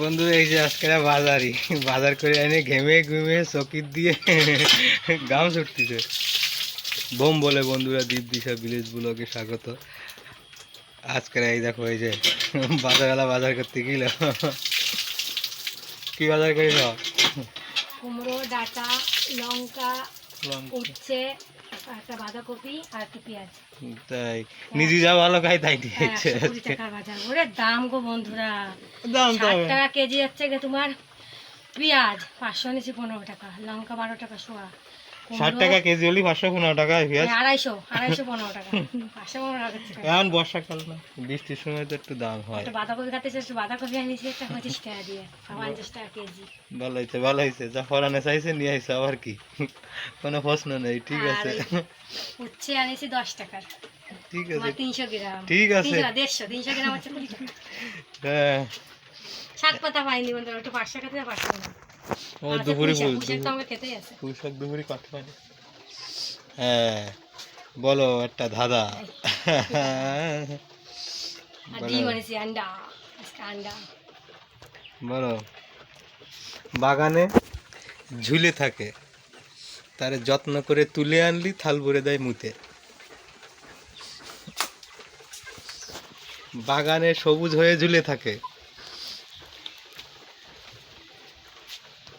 বন্ধু এই যে আজকে বাজারি বাজার করে এনে ঘেমে ঘুমে চকির দিয়ে গাম ছুটতেছে। বোম বলে বন্ধুরা দীপ দিশা ভিলেজ ব্লগে স্বাগত। আজকের এই দেখো এই যে বাজারবেলা বাজার করতে গেল। কি বাজার করিল কুমড়ো ডাটা লঙ্কা একটা বাঁধাকপি আর একটা পেঁয়াজ। তাই। নিজে যা ভালো খাই তাই হ্যাঁ, দিয়েছে টাকার বাজার। ওরে দাম গো বন্ধুরা। দাম তো টাকা কেজি হচ্ছে গে তোমার পেঁয়াজ পাঁচশো নিচে পনেরো টাকা লঙ্কা বারো টাকা শোয়া ষাট টাকা কেজি হলি পাঁচশো পনেরো টাকা পেঁয়াজ। আড়াইশো আড়াইশো পনেরো টাকা। পাঁচশো পনেরো টাকা এখন বর্ষাকাল না বৃষ্টির সময় তো একটু দাম হয়। বাঁধাকপি খাতে একটু বাঁধাকপি আনিছি একটা পঁচিশ টাকা দিয়ে পঞ্চাশ টাকা কেজি। ভালো হয়েছে ভালো হয়েছে। যা ফরানে চাইছে নিয়ে আইসে আবার কি? কোনো প্রশ্ন নেই ঠিক আছে। উচ্ছে আনিছি দশ টাকার। ঠিক আছে। তিনশো গ্রাম। ঠিক আছে। দেড়শো তিনশো গ্রাম টাকা। হ্যাঁ। শাক পাতা পাইনি একটু পাঁচশো টাকা দিয়ে পাঁচশো না। ও দুপুরে ফুল পুঁই শাক দুপুরে কত পানি হ্যাঁ বলো একটা ধাঁধা। বলো। বাগানে ঝুলে থাকে তারে যত্ন করে তুলে আনলি থাল ভরে দেয় মুতে। বাগানে সবুজ হয়ে ঝুলে থাকে এসে আর একবার প্রশ্নটা করো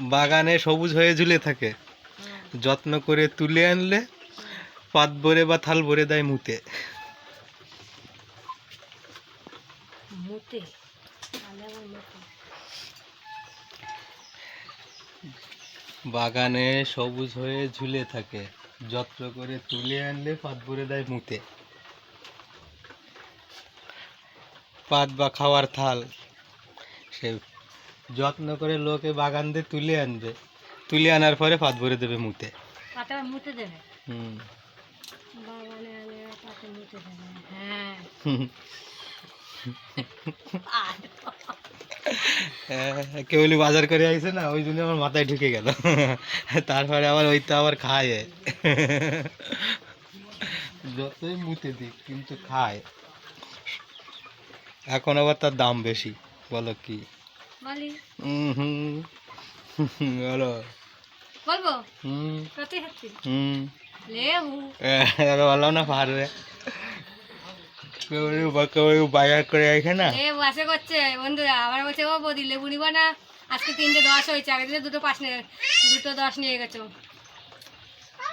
বাগানে সবুজ হয়ে ঝুলে থাকে। যত্ন করে তুলে আনলে পাত ভরে বা থাল ভরে দেয় মুতে? বাগানে সবুজ হয়ে ঝুলে থাকে। যত্ন করে তুলে আনলে পাত ভরে দেয় মুতে। পাত বা খাওয়ার থাল সে যত্ন করে লোকে বাগান দিয়ে তুলে আনবে। তুলে আনার পরে পাত ভরে দেবে মুতে। পাতা মুতে দেবে? হুম। বাগানে আনে পাতা মুতে দেবে। হ্যাঁ। হ্যাঁ, কেউ বাজার করে আইছে না ওই জন্য আমার মাথায় ঢুকে গেল। তারপরে আবার ওই তো আবার খায়। যতই মুতে দিক কিন্তু খায়। এখন আবার তার দাম বেশি বলো কি? বলি হুম হুম বলো বলব? হুম। কত খাচ্ছি হুম। লেবু। বললাম না পারবে বাজার করে আইছে না? লেবু আসে করছে বন্ধুরা। আবার বলছে ও বৌদি লেবু নিবা না। আজকে তিনটে দশ হয়েছে। আগে দিনে দুটো পাঁচ নিয়ে দুটো দশ নিয়ে গেছো।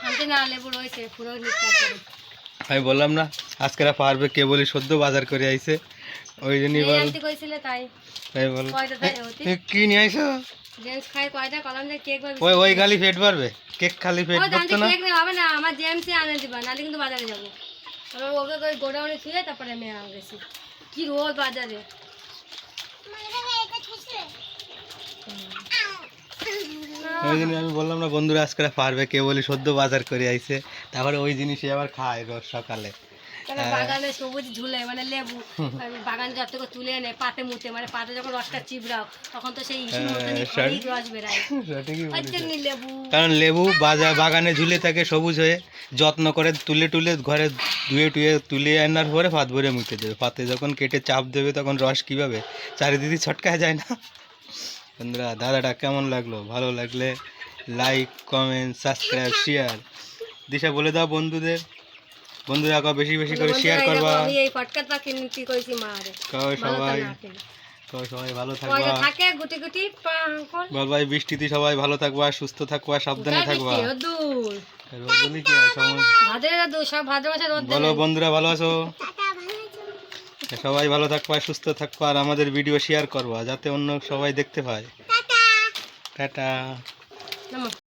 আমি না লেবু রয়েছে। পুরো আমি বললাম না আজকেরা পারবে কে বলি সদ্য বাজার করে আইছে। ওই কইছিলে তাই। তাই বল? কি নিয়ে আইছো? জেমস খাই কয়টা? কলম দিয়ে কেক ওই ওই কেক খালি না। কেক নেই হবে না আমার জেমসে আনে দিবা নাহলে কিন্তু বাজারে যাব। এবার ওকে ওই গোডাউনে শুয়ে তারপরে আমি আম গেছি। কি রোদ বাজারে। ওই জন্য আমি বললাম না বন্ধুরা আজকে পারবে কে বলি সদ্য বাজার করে আইছে। তারপরে ওই জিনিসই আবার খায় রোজ সকালে। বাগানে সবুজ ঝুলে মানে লেবু বাগান করে তুলে এনে পাতে মুতে মানে পাতে যখন রসটা চিবড়াও তখন তো সেই ইসুর হ্যাঁ, অনেক রস বেরায়। লেবু। কারণ লেবু বাজার বাগানে ঝুলে থাকে সবুজ হয়ে যত্ন করে তুলে টুলে ঘরে ধুয়ে টুয়ে তুলে আনার পরে ভাত ভরে মুখে দেবে। পাতে যখন কেটে চাপ দেবে তখন রস কীভাবে? চারিদিকে ছটকায় যায় না? বন্ধুরা দাদাটা কেমন লাগল? ভালো লাগলে লাইক কমেন্ট সাবস্ক্রাইব শেয়ার দিশা বলে দাও বন্ধুদের। বন্ধুরা আগে বেশি বেশি করে শেয়ার করবা? আমি এই ফটকার পাখি কি করেছি মারে কবে সবাই? না সবাই ভালো থাকবা? থাকে গুটি গুটি পাঙ্কল বল ভাই বৃষ্টিতে সবাই ভালো থাকবা সুস্থ থাকবা সাবধানে থাকবা? রোদ্দুর। রোজলি কি সময়। ভাদ্রের সব ভাদ্র মাসে রোদ বলো বন্ধুরা ভালো আছো? সবাই ভালো থাকবা সুস্থ থাকবা আর আমাদের ভিডিও শেয়ার করবা যাতে অন্য সবাই দেখতে পায়। টাটা।